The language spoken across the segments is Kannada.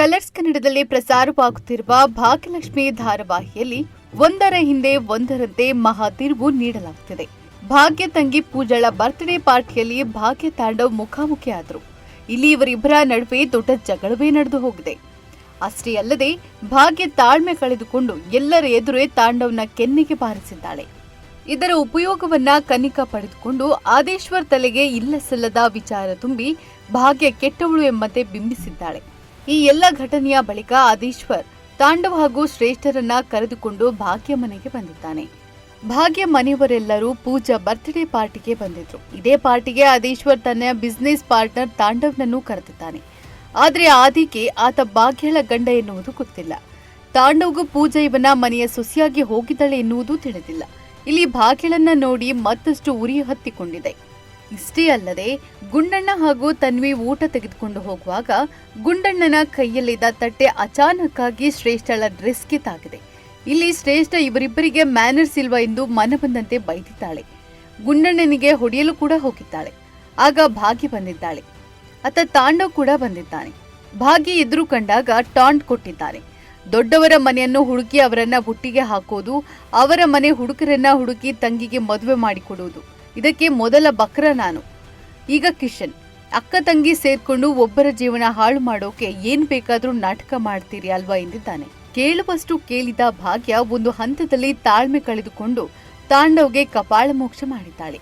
ಕಲರ್ಸ್ ಕನ್ನಡದಲ್ಲಿ ಪ್ರಸಾರವಾಗುತ್ತಿರುವ ಭಾಗ್ಯಲಕ್ಷ್ಮಿ ಧಾರಾವಾಹಿಯಲ್ಲಿ ಒಂದರ ಹಿಂದೆ ಒಂದರಂತೆ ಮಹಾ ತಿರುವು ನೀಡಲಾಗುತ್ತಿದೆ. ಭಾಗ್ಯ ತಂಗಿ ಪೂಜಾಳ ಬರ್ತ್ಡೇ ಪಾರ್ಟಿಯಲ್ಲಿ ಭಾಗ್ಯ ತಾಂಡವ್ ಮುಖಾಮುಖಿಯಾದರು. ಇಲ್ಲಿ ಇವರಿಬ್ಬರ ನಡುವೆ ದೊಡ್ಡ ಜಗಳವೇ ನಡೆದು ಹೋಗಿದೆ. ಅಷ್ಟೇ ಅಲ್ಲದೆ, ಭಾಗ್ಯ ತಾಳ್ಮೆ ಕಳೆದುಕೊಂಡು ಎಲ್ಲರ ಎದುರೇ ತಾಂಡವ್ನ ಕೆನ್ನೆಗೆ ಬಾರಿಸಿದ್ದಾಳೆ. ಇದರ ಉಪಯೋಗವನ್ನ ಕನಿಕಾ ಪಡೆದುಕೊಂಡು ಆದೇಶ್ವರ್ ತಲೆಗೆ ಇಲ್ಲ ಸಲ್ಲದ ವಿಚಾರ ತುಂಬಿ ಭಾಗ್ಯ ಕೆಟ್ಟವಳು ಎಂಬಂತೆ ಬಿಂಬಿಸಿದ್ದಾಳೆ. ಈ ಎಲ್ಲ ಘಟನೆಯ ಬಳಿಕ ಆದೀಶ್ವರ್ ತಾಂಡವ್ ಹಾಗೂ ಶ್ರೇಷ್ಠರನ್ನ ಕರೆದುಕೊಂಡು ಭಾಗ್ಯ ಮನೆಗೆ ಬಂದಿದ್ದಾನೆ. ಭಾಗ್ಯ ಮನೆಯವರೆಲ್ಲರೂ ಪೂಜಾ ಬರ್ತ್ಡೇ ಪಾರ್ಟಿಗೆ ಬಂದಿದ್ರು. ಇದೇ ಪಾರ್ಟಿಗೆ ಆದೀಶ್ವರ್ ತನ್ನ ಬಿಸ್ನೆಸ್ ಪಾರ್ಟ್ನರ್ ತಾಂಡವ್ನನ್ನು ಕರೆದಿದ್ದಾನೆ. ಆದರೆ ಆದಿಗೆ ಆತ ಭಾಗ್ಯಳ ಗಂಡ ಎನ್ನುವುದು ಗೊತ್ತಿಲ್ಲ. ತಾಂಡವ್ಗೂ ಪೂಜಾ ಇವನ ಮನೆಯ ಸೊಸಿಯಾಗಿ ಹೋಗಿದ್ದಾಳೆ ಎನ್ನುವುದು ತಿಳಿದಿಲ್ಲ. ಇಲ್ಲಿ ಭಾಗ್ಯಳನ್ನ ನೋಡಿ ಮತ್ತಷ್ಟು ಉರಿ ಹತ್ತಿಕೊಂಡಿದೆ. ಇಷ್ಟೇ ಅಲ್ಲದೆ ಗುಂಡಣ್ಣ ಹಾಗೂ ತನ್ವಿ ಊಟ ತೆಗೆದುಕೊಂಡು ಹೋಗುವಾಗ ಗುಂಡಣ್ಣನ ಕೈಯಲ್ಲಿದ್ದ ತಟ್ಟೆ ಅಚಾನಕ್ಕಾಗಿ ಶ್ರೇಷ್ಠಳ ಡ್ರೆಸ್ಗೆ ತಾಗಿದೆ. ಇಲ್ಲಿ ಶ್ರೇಷ್ಠ ಇವರಿಬ್ಬರಿಗೆ ಮ್ಯಾನರ್ಸ್ ಇಲ್ವಾ ಎಂದು ಮನ ಬಂದಂತೆ ಬೈದಿದ್ದಾಳೆ. ಗುಂಡಣ್ಣನಿಗೆ ಹೊಡೆಯಲು ಕೂಡ ಹೋಗಿದ್ದಾಳೆ. ಆಗ ಭಾಗಿ ಬಂದಿದ್ದಾಳೆ. ಅತ ತಾಂಡ ಕೂಡ ಬಂದಿದ್ದಾನೆ. ಭಾಗಿ ಎದುರು ಕಂಡಾಗ ಟಾಂಟ್ ಕೊಟ್ಟಿದ್ದಾನೆ. ದೊಡ್ಡವರ ಮನೆಯನ್ನು ಹುಡುಕಿ ಅವರನ್ನ ಬುಟ್ಟಿಗೆ ಹಾಕೋದು, ಅವರ ಮನೆ ಹುಡುಗರನ್ನ ಹುಡುಕಿ ತಂಗಿಗೆ ಮದುವೆ ಮಾಡಿಕೊಡುವುದು. ಇದಕ್ಕೆ ಮೊದಲ ಬಕ್ರ ನಾನು. ಈಗ ಕಿಶನ್, ಅಕ್ಕ ತಂಗಿ ಸೇರ್ಕೊಂಡು ಒಬ್ಬರ ಜೀವನ ಹಾಳು ಮಾಡೋಕೆ ಏನ್ ಬೇಕಾದ್ರೂ ನಾಟಕ ಮಾಡ್ತೀರಿ ಅಲ್ವಾ ಎಂದಿದ್ದಾನೆ. ಕೇಳುವಷ್ಟು ಕೇಳಿದ ಭಾಗ್ಯ ಒಂದು ಹಂತದಲ್ಲಿ ತಾಳ್ಮೆ ಕಳೆದುಕೊಂಡು ತಾಂಡವ್ಗೆ ಕಪಾಳ ಮೋಕ್ಷ ಮಾಡಿದ್ದಾಳೆ.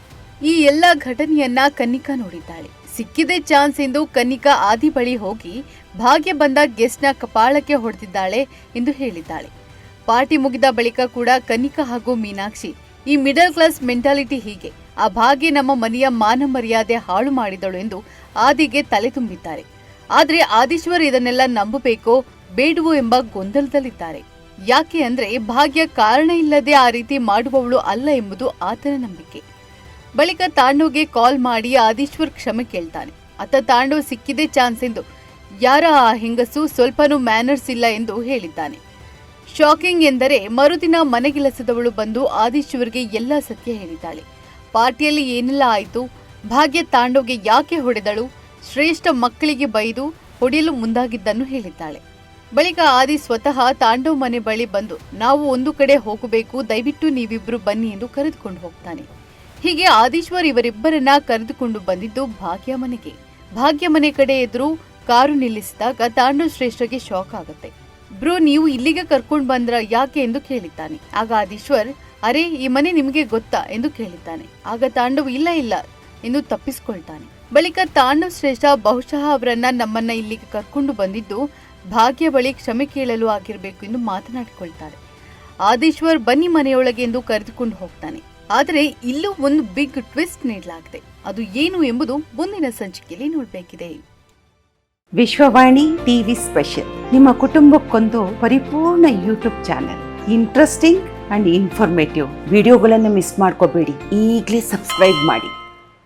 ಈ ಎಲ್ಲ ಘಟನೆಯನ್ನ ಕನ್ನಿಕಾ ನೋಡಿದ್ದಾಳೆ. ಸಿಕ್ಕಿದೆ ಚಾನ್ಸ್ ಎಂದು ಕನ್ನಿಕಾ ಆದಿ ಬಳಿ ಹೋಗಿ ಭಾಗ್ಯ ಬಂದ ಗೆಸ್ಟ್ನ ಕಪಾಳಕ್ಕೆ ಹೊಡೆದಿದ್ದಾಳೆ ಎಂದು ಹೇಳಿದ್ದಾಳೆ. ಪಾರ್ಟಿ ಮುಗಿದ ಬಳಿಕ ಕೂಡ ಕನ್ನಿಕಾ ಹಾಗೂ ಮೀನಾಕ್ಷಿ ಈ ಮಿಡಲ್ ಕ್ಲಾಸ್ ಮೆಂಟಾಲಿಟಿ ಹೀಗೆ. ಆ ಭಾಗ್ಯ ನಮ್ಮ ಮನೆಯ ಮಾನ ಮರ್ಯಾದೆ ಹಾಳು ಮಾಡಿದಳು ಎಂದು ಆದಿಗೆ ತಲೆ ತುಂಬಿದ್ದಾರೆ. ಆದ್ರೆ ಆದೀಶ್ವರ್ ಇದನ್ನೆಲ್ಲ ನಂಬಬೇಕೋ ಬೇಡವೋ ಎಂಬ ಗೊಂದಲದಲ್ಲಿದ್ದಾರೆ. ಯಾಕೆ ಅಂದ್ರೆ ಭಾಗ್ಯ ಕಾರಣ ಇಲ್ಲದೆ ಆ ರೀತಿ ಮಾಡುವವಳು ಅಲ್ಲ ಎಂಬುದು ಆತನ ನಂಬಿಕೆ. ಬಳಿಕ ತಾಂಡವ್ಗೆ ಕಾಲ್ ಮಾಡಿ ಆದೀಶ್ವರ್ ಕ್ಷಮೆ ಕೇಳ್ತಾನೆ. ಅತ್ತ ತಾಂಡವ್ ಸಿಕ್ಕಿದೆ ಚಾನ್ಸ್ ಎಂದು ಯಾರ ಆ ಹೆಂಗಸು ಸ್ವಲ್ಪನೂ ಮ್ಯಾನರ್ಸ್ ಇಲ್ಲ ಎಂದು ಹೇಳಿದ್ದಾನೆ. ಶಾಕಿಂಗ್ ಎಂದರೆ ಮರುದಿನ ಮನೆಗೆಲಸದವಳು ಬಂದು ಆದೀಶ್ವರ್ಗೆ ಎಲ್ಲ ಸತ್ಯ ಹೇಳಿದ್ದಾಳೆ. ಪಾರ್ಟಿಯಲ್ಲಿ ಏನೆಲ್ಲ ಆಯಿತು? ಭಾಗ್ಯ ತಾಂಡೋಗೆ ಯಾಕೆ ಹೊಡೆದಳು? ಶ್ರೇಷ್ಠ ಮಕ್ಕಳಿಗೆ ಬೈದು ಹೊಡೆಯಲು ಮುಂದಾಗಿದ್ದನ್ನು ಹೇಳಿದ್ದಾಳೆ. ಬಳಿಕ ಆದಿ ಸ್ವತಃ ತಾಂಡವ್ ಮನೆ ಬಳಿ ಬಂದು, ನಾವು ಒಂದು ಕಡೆ ಹೋಗಬೇಕು, ದಯವಿಟ್ಟು ನೀವಿಬ್ರು ಬನ್ನಿ ಎಂದು ಕರೆದುಕೊಂಡು ಹೋಗ್ತಾನೆ. ಹೀಗೆ ಆದೀಶ್ವರ್ ಇವರಿಬ್ಬರನ್ನ ಕರೆದುಕೊಂಡು ಬಂದಿದ್ದು ಭಾಗ್ಯ ಮನೆಗೆ. ಭಾಗ್ಯ ಮನೆ ಕಡೆ ಎದುರು ಕಾರು ನಿಲ್ಲಿಸಿದಾಗ ತಾಂಡವ್ ಶ್ರೇಷ್ಠಗೆ ಶಾಕ್ ಆಗುತ್ತೆ. ಬ್ರೋ, ನೀವು ಇಲ್ಲಿಗೆ ಕರ್ಕೊಂಡು ಬಂದ್ರ ಯಾಕೆ ಎಂದು ಕೇಳಿದ್ದಾನೆ. ಆಗ ಆದೀಶ್ವರ್ ಅರೆ, ಈ ಮನೆ ನಿಮಗೆ ಗೊತ್ತಾ ಎಂದು ಕೇಳಿದ್ದಾನೆ. ಆಗ ತಾಂಡವ್, ಇಲ್ಲ ಇಲ್ಲ ಎಂದು ತಪ್ಪಿಸಿಕೊಳ್ತಾನೆ. ಬಳಿಕ ತಾಂಡವ್ ಶ್ರೇಷ್ಠ ಬಹುಶಃ ಅವರನ್ನ ನಮ್ಮನ್ನ ಇಲ್ಲಿಗೆ ಕರ್ಕೊಂಡು ಬಂದಿದ್ದು ಭಾಗ್ಯ ಬಳಿ ಕ್ಷಮೆ ಕೇಳಲು ಆಗಿರಬೇಕು ಎಂದು ಮಾತನಾಡಿಕೊಳ್ತಾರೆ. ಆದೇಶ್ವರ್ ಬನ್ನಿ ಮನೆಯೊಳಗೆ ಎಂದು ಕರೆದುಕೊಂಡು ಹೋಗ್ತಾನೆ. ಆದರೆ ಇಲ್ಲೂ ಒಂದು ಬಿಗ್ ಟ್ವಿಸ್ಟ್ ನೀಡಲಾಗಿದೆ. ಅದು ಏನು ಎಂಬುದು ಮುಂದಿನ ಸಂಚಿಕೆಯಲ್ಲಿ ನೋಡಬೇಕಿದೆ. Vishwavani TV special. ನಿಮ್ಮ ಕುಟುಂಬಕ್ಕೊಂದು ಪರಿಪೂರ್ಣ YouTube channel. Interesting and informative ವಿಡಿಯೋಗಳನ್ನು ಮಿಸ್ ಮಾಡ್ಕೋಬೇಡಿ. ಈಗಲೇ ಸಬ್ಸ್ಕ್ರೈಬ್ ಮಾಡಿ.